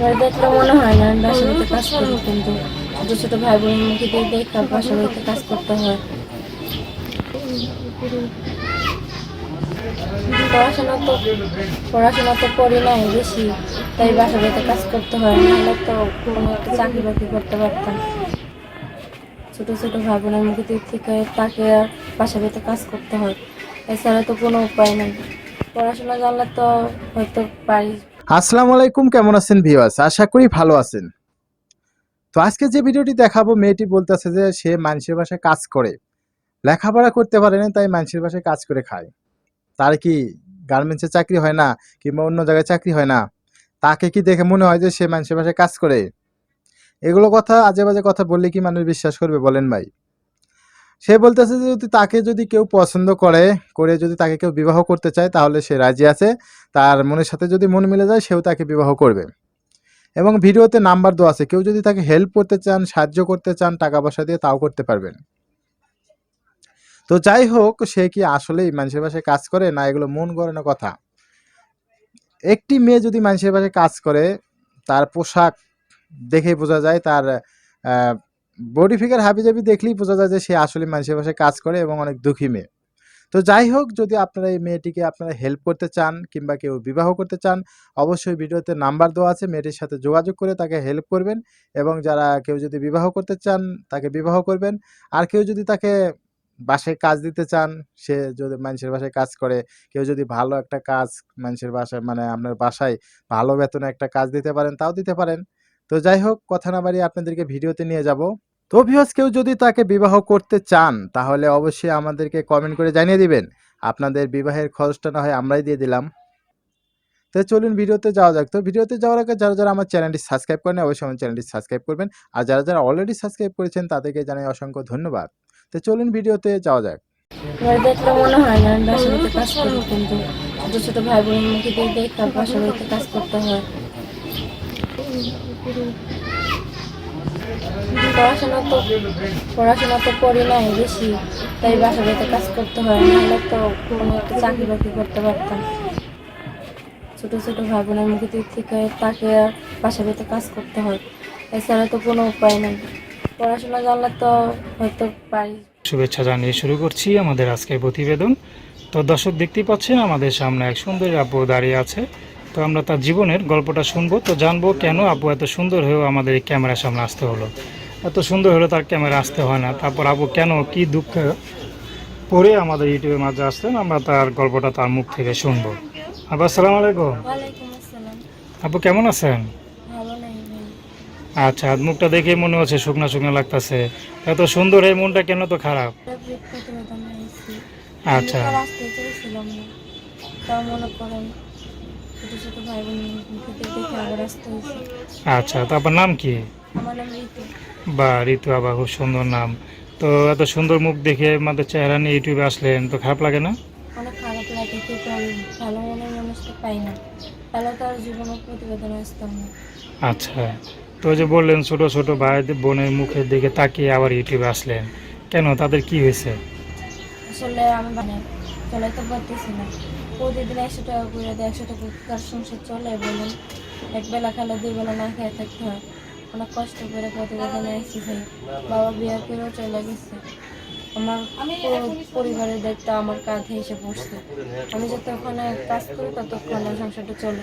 এবার দেখলে মনে হয় না আমি বাসা বাড়িতে কাজ করি, কিন্তু ছোটো ছোটো ভাই বোনের মুখে দিয়ে দেখে বাসা বাড়িতে কাজ করতে হয়। পড়াশোনা তো পড়াশোনা তো করি নাই বেশি, তাই বাসা বাড়িতে কাজ করতে হয়, নাহলে তো কোনো একটা চাকরি বাকরি করতে পারতাম। ছোটো ছোটো ভাই বোনের মুখে থেকে তাকে আর বাসা বাড়িতে কাজ করতে হয়, এছাড়া তো কোনো উপায় নেই। পড়াশোনা জানলে তো হয়তো পারি আসসালামু আলাইকুম, কেমন আছেন ভিউয়ার্স? আশা করি ভালো আছেন। তো আজকে যে ভিডিওটি দেখাবো, মেয়েটি বলতেছে যে সে মানুষের বাসায় কাজ করে। লেখাপড়া করতে পারে না, তাই মানুষের বাসায় কাজ করে খায়। তার কি গার্মেন্টসে চাকরি হয় না, কিংবা অন্য জায়গায় চাকরি হয় না? তাকে কি দেখে মনে হয় যে সে মানুষের বাসায় কাজ করে? এগুলো কথা আজে বাজে কথা বললে কি মানুষ বিশ্বাস করবে বলেন ভাই? সে বলতেছে যে যদি তাকে যদি কেউ পছন্দ করে করে যদি তাকে কেউ বিবাহ করতে চায়, তাহলে সে রাজি আছে। তার মনের সাথে যদি মন মিলে যায়, সেও তাকে বিবাহ করবে। এবং ভিডিওতে নাম্বার দেওয়া আছে, কেউ যদি তাকে হেল্প করতে চান, সাহায্য করতে চান টাকা পয়সা দিয়ে, তাও করতে পারবেন। তো যাই হোক, সে কি আসলেই মানুষের বাসায় কাজ করে, না এগুলো মন গড়ানো কথা? একটি মেয়ে যদি মানুষের বাসায় কাজ করে, তার পোশাক দেখেই বোঝা যায়, তার বডি ফিগার হাবিজাবি দেখলেই বোঝা যায় যে সে আসলে মানুষের বাসায় কাজ করে এবং অনেক দুঃখী মেয়ে। তো যাই হোক, যদি আপনারা এই মেয়েটিকে আপনারা হেল্প করতে চান কিংবা কেউ বিবাহ করতে চান, অবশ্যই ভিডিওতে নাম্বার দেওয়া আছে, মেয়েটির সাথে যোগাযোগ করে তাকে হেল্প করবেন এবং যারা কেউ যদি বিবাহ করতে চান তাকে বিবাহ করবেন। আর কেউ যদি তাকে বাসায় কাজ দিতে চান, সে যদি মানুষের বাসায় কাজ করে, কেউ যদি ভালো একটা কাজ মানুষের বাসায় মানে আপনার বাসায় ভালো বেতনে একটা কাজ দিতে পারেন, তাও দিতে পারেন। তো যাই হোক, কথা না বাড়িয়ে আপনাদেরকে ভিডিওতে নিয়ে যাব। তো ভিউয়ার্স কেউ যদি তাকে বিবাহ করতে চান, তাহলে অবশ্যই আমাদেরকে কমেন্ট করে জানিয়ে দিবেন। আপনাদের বিবাহের খরচটা না হয় আমরাই দিয়ে দিলাম। তো চলুন ভিডিওতে যাওয়া যাক। তো ভিডিওতে যাওয়ার আগে যারা যারা আমার চ্যানেলটি সাবস্ক্রাইব করেন অবশ্যই আমার চ্যানেলটি সাবস্ক্রাইব করবেন। আর যারা যারা অলরেডি সাবস্ক্রাইব করেছেন, তাদেরকে জানাই অসংখ্য ধন্যবাদ। তো চলুন ভিডিওতে যাওয়া যাক। ভাই হয়। পড়াশোনা তো পড়াশোনা তো করি নাই বেশি, তাই বাসা বাড়িতে কাজ করতে হয় নাহলে তো কোনো একটা চাকরি বাকরি করতে পারতাম। ছোটো ছোটো ভাই বোনের মুখে থেকে তাকে বাসা বাড়িতে কাজ করতে হয়, এছাড়া তো কোনো উপায় নেই। পড়াশোনা জানলে তো হয়তো পারি শুভেচ্ছা জানিয়ে শুরু করছি আমাদের আজকের প্রতিবেদন। তো দর্শক দেখতেই পাচ্ছেন, আমাদের সামনে এক সুন্দর আপু দাঁড়িয়ে আছে। তো আমরা তার জীবনের গল্পটা শুনব। তো জানব কেন আপু এত সুন্দর হয়েও আমাদের এই ক্যামেরার সামনে আসতে হলো। এত সুন্দর হলেও তার ক্যামেরা আসতে হয় না। তারপর আপু কেন কি দুঃখ পরে আমাদের ইউটিউবের মাঝে আসতেন আমরা তার গল্পটা তার মুখ থেকে শুনব। আপু আসসালামু আলাইকুম। আপু কেমন আছেন? আচ্ছা মুখটা দেখে মনে হচ্ছে শুকনো শুকনো লাগতেছে। এত সুন্দর এই মনটা কেন তো খারাপ? আচ্ছা। ছোটো ছোটো ভাই বোন দেখে আবার রাস্তা হয়েছে। আচ্ছা নাম কি? আমার নাম ঋতু। বা ঋতু আবার খুব সুন্দর নাম। তো এত সুন্দর মুখ দেখে আমাদের চেহারা নিয়ে ইউটিউবে আসলেন তো খারাপ লাগে না? অনেক খারাপ লাগে কিন্তু আমি ভালো মনের মানুষটা পাই না। তাহলে তো আর জীবনের প্রতিবেদন আসতাম না। আচ্ছা তো যে বললেন ছোট ছোট ভাই বোনের মুখের দিকে তাকিয়ে আবার ইউটিউবে আসলেন। কেন তাদের কি হয়েছে? আসলে আমি মানে চলাইতে পারতেছি না। প্রতিদিন একশো টাকা করে দেয় একশো টাকা কার সংসার চলে বলুন। এক বেলা খেলে দুই বেলা না খেয়ে থাকতে হয়। অনেক কষ্ট করে প্রতিবেদনে এসেছি ভাই বাবা বিয়ে করেও চলে গেছে। আমার পরিবারের দায়িত্ব আমার কাঁধে এসে পড়ছে। আমি যতক্ষণে কাজ করি ততক্ষণ সংসারটা চলে।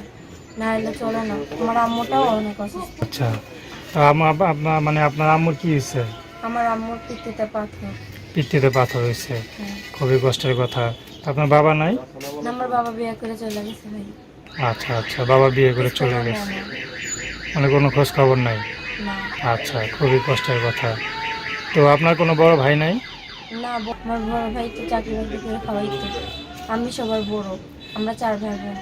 না হলে চলে না। আমার আম্মুটাও অনেক অসুস্থ। আচ্ছা মানে আপনার আম্মুর কি হয়েছে? আমার আম্মুর পিঠিতে পাথর। পিঠিতে পাথর হয়েছে। হ্যাঁ। খুবই কষ্টের কথা। আপনার বাবা নাই? আমার বাবা বিয়ে করে চলে গেছে ভাই। আচ্ছা আচ্ছা বাবা বিয়ে করে চলে গেছে। মানে কোনো খোঁজ খবর নাই? আচ্ছা খুবই কষ্টের কথা। তো আপনার কোনো বড় ভাই নাই? না আমার বড় ভাই তো চাকরি বাকরি করে খাওয়াইতো। আমি সবার বড় আমরা চার ভাই বোন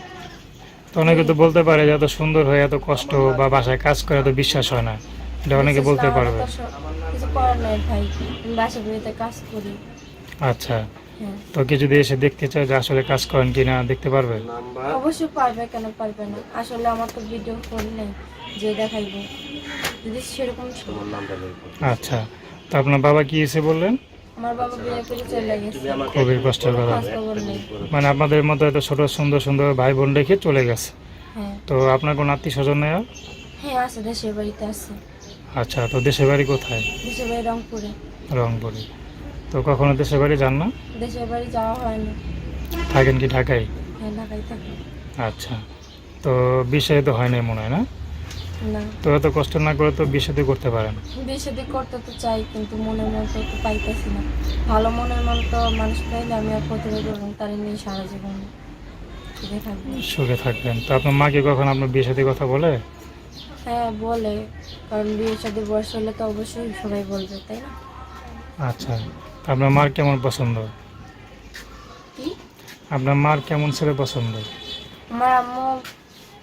তো অনেকে তো বলতে পারে যে এত সুন্দর হয়ে এত কষ্ট বা বাসায় কাজ করে এত বিশ্বাস হয় না। এটা অনেকে বলতে পারবে। আমার তো সব- কিছু করার নাই ভাই। আমি বাসা কাজ করি। আচ্ছা হ্যাঁ তো কেউ যদি এসে দেখতে চায় যে আসলে কাজ করেন কি না দেখতে পারবে? অবশ্যই পারবে কেন পারবে না? আসলে আমার তো ভিডিও ফোন নেই যে দেখাইবো। যদি সেরকম আচ্ছা তো আপনার বাবা কি এসে বললেন? খুবই কষ্টের কথা মানে আপনাদের মতো এত ছোট সুন্দর সুন্দর ভাই বোন রেখে চলে গেছে। হ্যাঁ। তো আপনার কোনো আত্মীয় স্বজন নেই হ্যাঁ আছে দেশের বাড়িতে আছে। আচ্ছা তো দেশের বাড়ি কোথায়? দেশের বাড়ি রংপুরে। রংপুরে। তো কখনো দেশের বাড়ি যান না? দেশের বাড়ি যাওয়া হয় না থাকেন কি ঢাকায়? হ্যাঁ ঢাকায় থাকি। আচ্ছা। তো বিষয়ে তো হয় নাই মনে হয় না? না। তো এত কষ্ট না করে তো বিষয়তে করতে পারেন? বিয়ে শাদি করতে তো চাই কিন্তু মনের মতো তো পাইতেছি না। ভালো মনের মতো মানুষ পাইলে আমি আর প্রতিভা করব তার নিয়ে সারা জীবন সুখে থাকব। সুখে থাকবেন। তো আপনার মাকে কখন আপনার বিয়ে সাথে কথা বলে? হ্যাঁ বলে। কারণ বিয়ে শাদি বয়স হলে তো অবশ্যই সবাই বলবে তাই না? আচ্ছা। আপনার মার কেমন পছন্দ? আপনার মার কেমন ছেলে পছন্দ? আমার আম্মু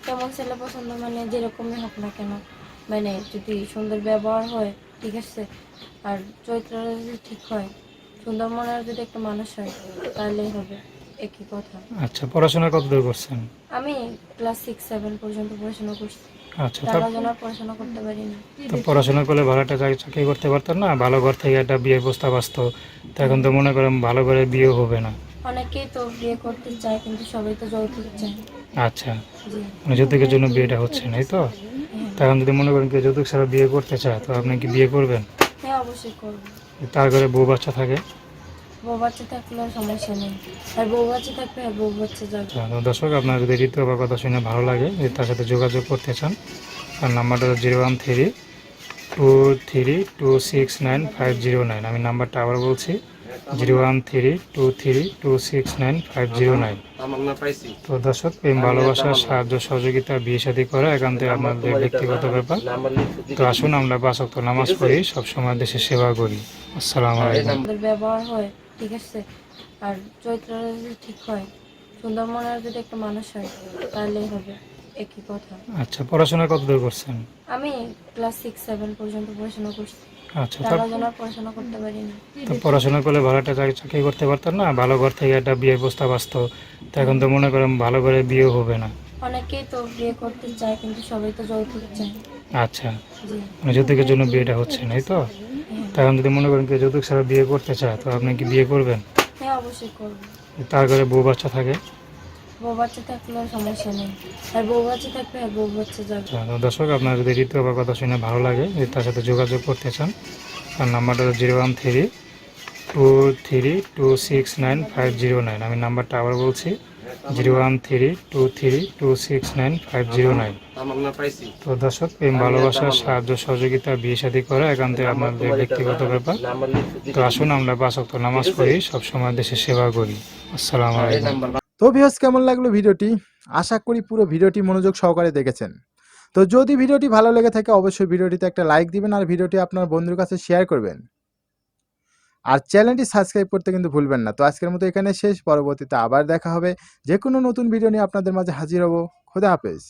কেমন ছেলে পছন্দ মানে যেরকমই হোক না কেন মানে যদি সুন্দর ব্যবহার হয় ঠিক আছে আর চরিত্র যদি ঠিক হয় সুন্দর মনের যদি একটা মানুষ হয় তাহলেই হবে একই কথা। আচ্ছা পড়াশোনা কত দূর করছেন? আমি ক্লাস সিক্স সেভেন পর্যন্ত পড়াশোনা করছি। আচ্ছা তার তো পড়াশোনা করতে পারি তো পড়াশোনা করলে ভালো একটা চাকরি করতে পারতেন না ভালো ঘর থেকে একটা বিয়ের প্রস্তাব আসতো। তো এখন তো মনে করেন ভালো বিয়ে হবে না। অনেকেই তো বিয়ে করতে চায় কিন্তু সবাই তো যৌতুক চায়। আচ্ছা মানে যৌতুকের জন্য বিয়েটা হচ্ছে না এই তো? হ্যাঁ। তো এখন যদি মনে করেন কেউ যৌতুক ছাড়া বিয়ে করতে চায় তো আপনি কি বিয়ে করবেন? হ্যাঁ অবশ্যই করব। তার ঘরে বউ বাচ্চা থাকে? বউ বাচ্চা থাকলেও সমস্যা নেই। আর বউ বাচ্চা থাকলে বউ বাচ্চা যাবে। দর্শক আপনার যদি ঋতু কথা শুনে ভালো লাগে তার সাথে যোগাযোগ করতে চান তার নাম্বারটা zero one three two three two six nine five zero nine. আমি নাম্বারটা আবার বলছি zero one three two three two six nine five zero nine. তো দর্শক প্রেম ভালোবাসা সাহায্য সহযোগিতা বিয়ে শাদী করা একান্তই আপনাদের ব্যক্তিগত ব্যাপার। তো আসুন আমরা বাসক্ত নামাজ পড়ি সবসময় দেশের সেবা করি। আসসালামু আলাইকুম। ব্যবহার হয় ঠিক আছে? আর চরিত্র যদি ঠিক হয় সুন্দর মনের যদি একটা মানুষ হয় তাহলেই হবে একই কথা। আচ্ছা পড়াশোনা কত দূর করছেন? আমি ক্লাস সিক্স সেভেন পর্যন্ত পড়াশোনা করছি। আচ্ছা তার পড়াশোনা করতে পারি না তো পড়াশোনা করলে চাকরি করতে পারতেন না? ভালো ঘর থেকে একটা বিয়ের প্রস্তাব আসতো। তো এখন তো মনে করেন ভালো করে বিয়ে হবে না। অনেকেই তো বিয়ে করতে চায় কিন্তু সবাই তো যৌতুক চায়। আচ্ছা। মানে যৌতুকের জন্য বিয়েটা হচ্ছে না তো? তো যদি মনে করেন কেউ যৌতুক ছাড়া বিয়ে করতে চায় তো আপনি কি বিয়ে করবেন? হ্যাঁ অবশ্যই করব। তার ঘরে বউ বাচ্চা থাকে? বউ বাচ্চা থাকলেও সমস্যা নেই। আর বউ বাচ্চা থাকলে বউ বাচ্চা যাবে। আচ্ছা, দর্শক আপনার যদি ঋতু বা কথা শুনে ভালো লাগে যদি তার সাথে যোগাযোগ করতে চান তার নাম্বারটা zero one three two three two six nine five zero nine. আমি নাম্বারটা আবার বলছি। Zero one three two three two six nine five zero nine. তো দর্শক প্রেম ভালোবাসা সাহায্য সহযোগিতা বিয়ে শাদী করা একান্তই আপনাদের ব্যক্তিগত ব্যাপার। তো আসুন আমরা বাসক্ত নামাজ পড়ি সবসময় দেশের সেবা করি। আসসালামু আলাইকুম। তো ভিউয়ার্স কেমন লাগল ভিডিওটি? আশা করি পুরো ভিডিওটি মনোযোগ সহকারে দেখেছেন। তো যদি ভিডিওটি ভালো লেগে থাকে অবশ্যই ভিডিওটিতে একটা লাইক দিবেন আর ভিডিওটি আপনার বন্ধুর কাছে শেয়ার করবেন। আর চ্যানেলটি সাবস্ক্রাইব করতে কিন্তু ভুলবেন না। তো আজকের মতো এখানে শেষ। পরবর্তীতে আবার দেখা হবে। যে কোনো নতুন ভিডিও নিয়ে আপনাদের মাঝে হাজির হব। খোদা হাফেজ।